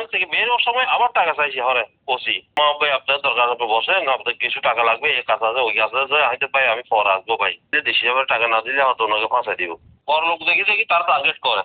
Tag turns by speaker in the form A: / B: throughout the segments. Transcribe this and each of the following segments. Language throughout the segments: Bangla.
A: থান থেকে বের হওয়ার সময় আবার টাকা চাইছি, হরে। ওসি, মা ভাই, আপনার দরকার হবে বসেন, আপনার কিছু টাকা লাগবে, এই কাজ আছে, ওই কাজ আছে, হয়তো ভাই, আমি পরে আসব ভাই। যে দেশি টাকা না দিলে হয়তো ওনাকে ফাঁসাই দিব। বড় লোক দেখি দেখি তার টার্গেট করে।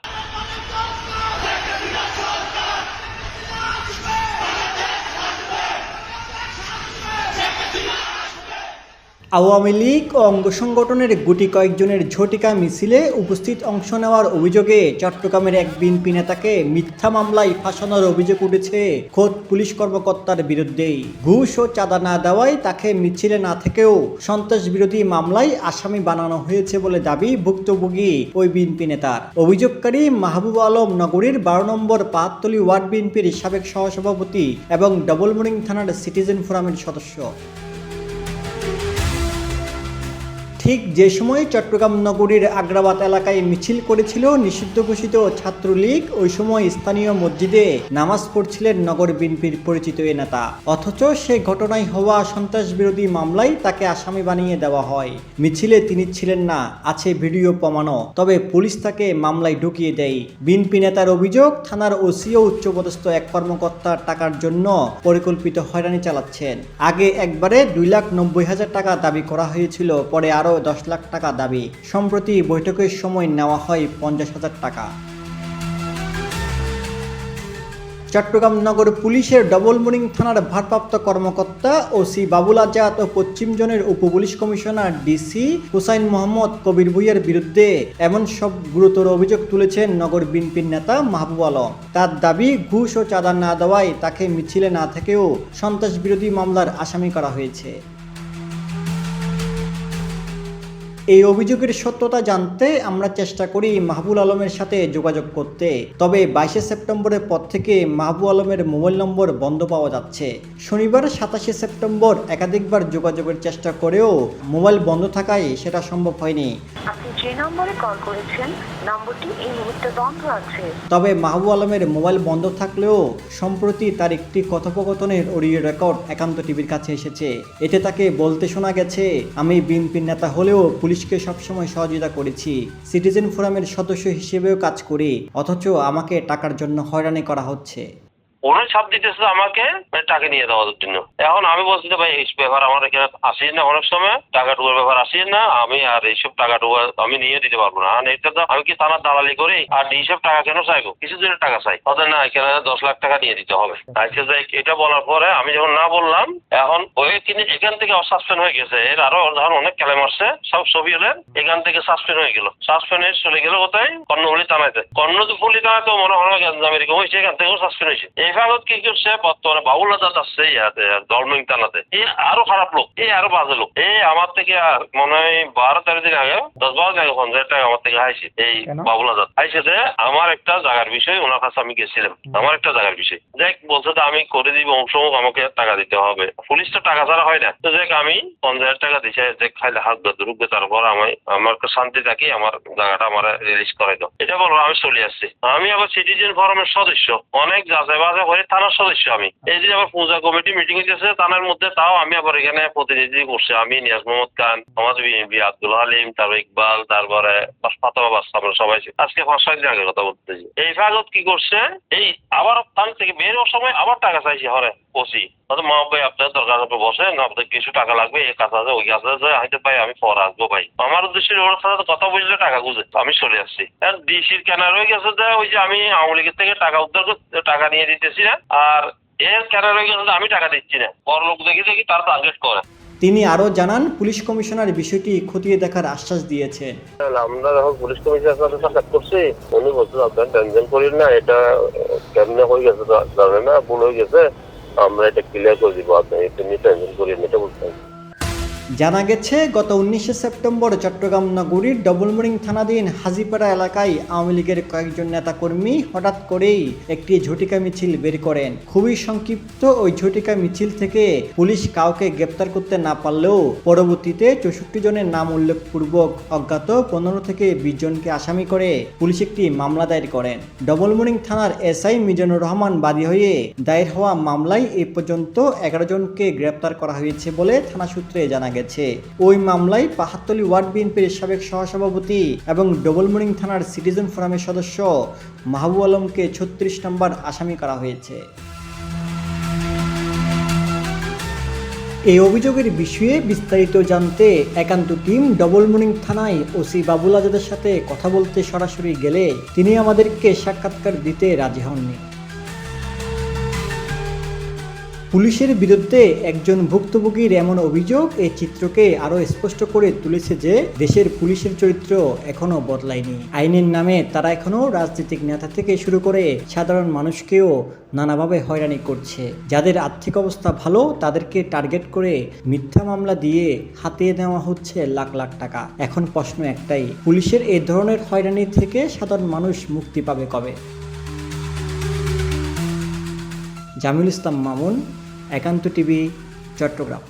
B: আওয়ামী লীগ ও অঙ্গ সংগঠনের গুটি কয়েকজনের ঝটিকা মিছিলে উপস্থিত অংশ নেওয়ার অভিযোগে চট্টগ্রামের এক বিএনপি নেতাকে মিথ্যা মামলায় ফাঁসানোর অভিযোগ উঠেছে খোদ পুলিশ কর্মকর্তার বিরুদ্ধেই। ঘুষ ও চাঁদা না দেওয়ায় তাকে মিছিলে না থেকেও সন্ত্রাস বিরোধী মামলায় আসামি বানানো হয়েছে বলে দাবি ভুক্তভোগী ওই বিএনপি নেতার। অভিযোগকারী মাহবুব আলম নগরীর বারো নম্বর পাহাড়তলি ওয়ার্ড বিএনপির সাবেক সহসভাপতি এবং ডবলমুরিং থানার সিটিজেন ফোরামের সদস্য। ঠিক যে সময় চট্টগ্রাম নগরীর আগ্রাবাদ এলাকায় মিছিল করেছিল নিষিদ্ধ ঘোষিত ছাত্রলীগ, ওই সময় স্থানীয় মসজিদে নামাজ পড়ছিলেন নগর বিএনপির পরিচিত এ নেতা। অথচ সে ঘটনায় হওয়া সন্ত্রাস বিরোধী মামলায় তাকে আসামি বানিয়ে দেওয়া হয়। মিছিলে তিনি ছিলেন না, আছে ভিডিও প্রমাণও। তবে পুলিশ তাকে মামলায় ঢুকিয়ে দেয়। বিএনপি নেতার অভিযোগ, থানার ওসি ও উচ্চপদস্থ এক কর্মকর্তার টাকার জন্য পরিকল্পিত হয়রানি চালাচ্ছেন। আগে একবারে দুই লাখ নব্বই হাজার টাকা দাবি করা হয়েছিল, পরে আরও দশ লাখ টাকা দাবি। সম্প্রতি বৈঠকের সময় নেওয়া হয় পঞ্চাশ হাজার টাকা। চট্টগ্রাম নগর পুলিশের ডবল মুরিং থানার ভারপ্রাপ্ত কর্মকর্তা ওসি বাবুল আজাদ ও পশ্চিম জোনের উপপুলিশ কমিশনার ডিসি হুসাইন মোহাম্মদ কবির ভুইয়ার বিরুদ্ধে এমন সব গুরুতর অভিযোগ তুলেছেন নগর বিএনপির নেতা মাহবুব আলম। তার দাবি, ঘুষ ও চাঁদা না দেওয়ায় তাকে মিছিলে না থেকেও সন্ত্রাস বিরোধী মামলার আসামি করা হয়েছে। এই অভিযোগের সত্যতা জানতে আমরা চেষ্টা করি মাহবুল আলমের সাথে যোগাযোগ করতে। তবে বাইশে সেপ্টেম্বরের পর থেকে মাহবুব আলমের মোবাইল নম্বর বন্ধ পাওয়া যাচ্ছে। শনিবার সাতাশে সেপ্টেম্বর একাধিকবার যোগাযোগের চেষ্টা করেও মোবাইল বন্ধ থাকায় সেটা সম্ভব হয়নি।
C: আপনি যে নম্বরে কল করেছেন নম্বরটি এই মুহূর্তে বন্ধ আছে।
B: তবে মাহবুব আলমের মোবাইল বন্ধ থাকলেও সম্প্রতি তার একটি কথোপকথনের অডিও রেকর্ড একান্ত টিভির কাছে এসেছে। এতে তাকে বলতে শোনা গেছে আমি বিএনপির নেতা হলেও পুলিশকে সবসময় সহযোগিতা করেছি। সিটিজেন ফোরামের সদস্য হিসেবেও কাজ করি, অথচ আমাকে টাকার জন্য হয়রানি করা হচ্ছে।
A: ওরাই ছাপ দিতেছে আমাকে মানে টাকা নিয়ে দেওয়ার জন্য। এখন আমি বলছি যে, ভাই, এই আমার এখানে আসিস না অনেক সময়। টাকা আসিস না। আমি আর এইসব টাকা আমি নিয়ে দিতে পারব না। আর এটা তো আমি কি থানার দালালি করি? আর এইসব টাকা কেন চাইব? কিছু টাকা চাই। তাদের না, এখানে দশ লাখ টাকা নিয়ে দিতে হবে। এটা বলার পরে আমি যখন না বললাম, এখন ওই তিনি এখান থেকে সাসপেন্ড হয়ে গেছে। এর আরও ধর অনেক খেলে মারছে সব ছবি হলে এখান থেকে সাসপেন্ড হয়ে গেল। সাসপেন্ড হয়ে চলে গেল কোথায়? কর্ণফুলি থানাতে। কর্ণফুলি থানাতে মনে হয় এরকম হয়েছে এখান থেকেও সাসপেন্ড হয়েছে। এই ভাগত কি করছে? বর্তমানে বাবুল আজাদ আসছে ইয়াতে দলমিং থানাতে। এই আরও খারাপ লোক এই আরও বাজে লোক। এই আমার থেকে আর মনে হয় বারো তেরো দিন আগে দশ বারো দিন আগে পঞ্চাশ টাকা আমার থেকে হাইছে এই বাবুল আজাদ হাইছে যে আমার একটা জায়গার বিষয় ওনার কাছে আমি গেছিলাম। আমার একটা জায়গার বিষয়। দেখ বলছে আমি করে দিব অংশ আমাকে টাকা দিতে হবে। পুলিশ তো টাকা ছাড়া হয় না। তো দেখ আমি পঞ্চাশ টাকা দিছে, যে খাইলে হাত ধরে রুখবে তারপর আমি, আমার শান্তি থাকি, আমার জায়গাটা আমার রিলিজ করে দাও। এটা বলো আমি চলে আসছি। আমি আবার সিটিজেন ফোরামের সদস্য। অনেক যাচাই বাজাই করে থানার সদস্য আমি। এই যে আবার পূজা কমিটি মিটিং হইতেছে, থানার মধ্যে তাও আমি আবার এখানে প্রতিনিধি করছি আমি নিয়াজ মোহাম্মদ খান আমাদের বিএনপি, আব্দুল হালিম, তারপর ইকবাল, তারপরে সবাই আজকে দিন আগে কথা বলতেছি। এই ফাগত কি করছে? এই আবার থান থেকে বের হওয়ার সময় আবার টাকা চাইছি, হরে। হয়তো মা ভাই আপনার দরকার আপনি বসেন আপনার কিছু টাকা লাগবে এই কাজ আছে ওই কাজ আছে হয়তো ভাই আমি পরে আসব ভাই। আমার উদ্দেশ্যে ওর সাথে কথা বুঝলে টাকা বুঝে আমি চলে আসছি। আর ডিসির কেনার হয়ে গেছে যে ওই যে আমি আওয়ামী লীগের থেকে টাকা উদ্ধার করতে টাকা নিয়ে দিতেছি না আর এর কেনার হয়ে গেছে আমি টাকা দিচ্ছি না। বড় লোক দেখি দেখি তার টার্গেট করে।
B: তিনি আরও জানান পুলিশ কমিশনার বিষয়টি খতিয়ে দেখার আশ্বাস দিয়েছেন
A: আমরা যখন পুলিশ কমিশনার সাথে সাক্ষাৎ করছি উনি বলছেন আপনার টেনশন করেন না এটা কেমনে হয়ে গেছে জানে না ভুল হয়ে গেছে। আমরা এটা ক্লিয়ার করে দিব আপনি এটা নিয়ে টেনশন করেন এটা বলছেন
B: জানা গেছে, গত উনিশে সেপ্টেম্বর চট্টগ্রাম নগরীর ডবলমুরিং থানাধীন হাজিপাড়া এলাকায় আওয়ামী লীগের কয়েকজন নেতাকর্মী হঠাৎ করেই একটি ঝটিকা মিছিল বের করেন। খুবই সংক্ষিপ্ত ওই ঝটিকা মিছিল থেকে পুলিশ কাউকে গ্রেপ্তার করতে না পারলেও পরবর্তীতে চৌষট্টি জনের নাম উল্লেখপূর্বক অজ্ঞাত পনেরো থেকে বিশ জনকে আসামি করে পুলিশ একটি মামলা দায়ের করেন। ডবলমুরিং থানার এসআই মিজানুর রহমান বাদী হয়ে দায়ের হওয়া মামলায় এ পর্যন্ত এগারো জনকে গ্রেপ্তার করা হয়েছে বলে থানা সূত্রে জানা গেছে। ওই মামলায় পাহাড়তলী ওয়ার্ড বিএনপির সাবেক সহসভাপতি এবং ডবলমুরিং থানার সিটিজেন ফোরামের সদস্য মাহবুব আলমকে ছত্রিশ নম্বর আসামি করা হয়েছে। এই অভিযোগের বিষয়ে বিস্তারিত জানতে একান্ত টিম ডবল মর্নিং থানায় ওসি বাবুল আজাদের সাথে কথা বলতে সরাসরি গেলে তিনি আমাদেরকে সাক্ষাৎকার দিতে রাজি হননি। পুলিশের বিরুদ্ধে একজন ভুক্তভোগীর এমন অভিযোগ এই চিত্রকে আরও স্পষ্ট করে তুলেছে যে দেশের পুলিশের চরিত্র এখনও বদলায়নি। আইনের নামে তারা এখনও রাজনৈতিক নেতা থেকে শুরু করে সাধারণ মানুষকেও নানাভাবে হয়রানি করছে। যাদের আর্থিক অবস্থা ভালো, তাদেরকে টার্গেট করে মিথ্যা মামলা দিয়ে হাতিয়ে নেওয়া হচ্ছে লাখ লাখ টাকা। এখন প্রশ্ন একটাই, পুলিশের এই ধরনের হয়রানি থেকে সাধারণ মানুষ মুক্তি পাবে কবে? জামিল ইসলাম মামুন একান্ত টিভি চট্টগ্রাম।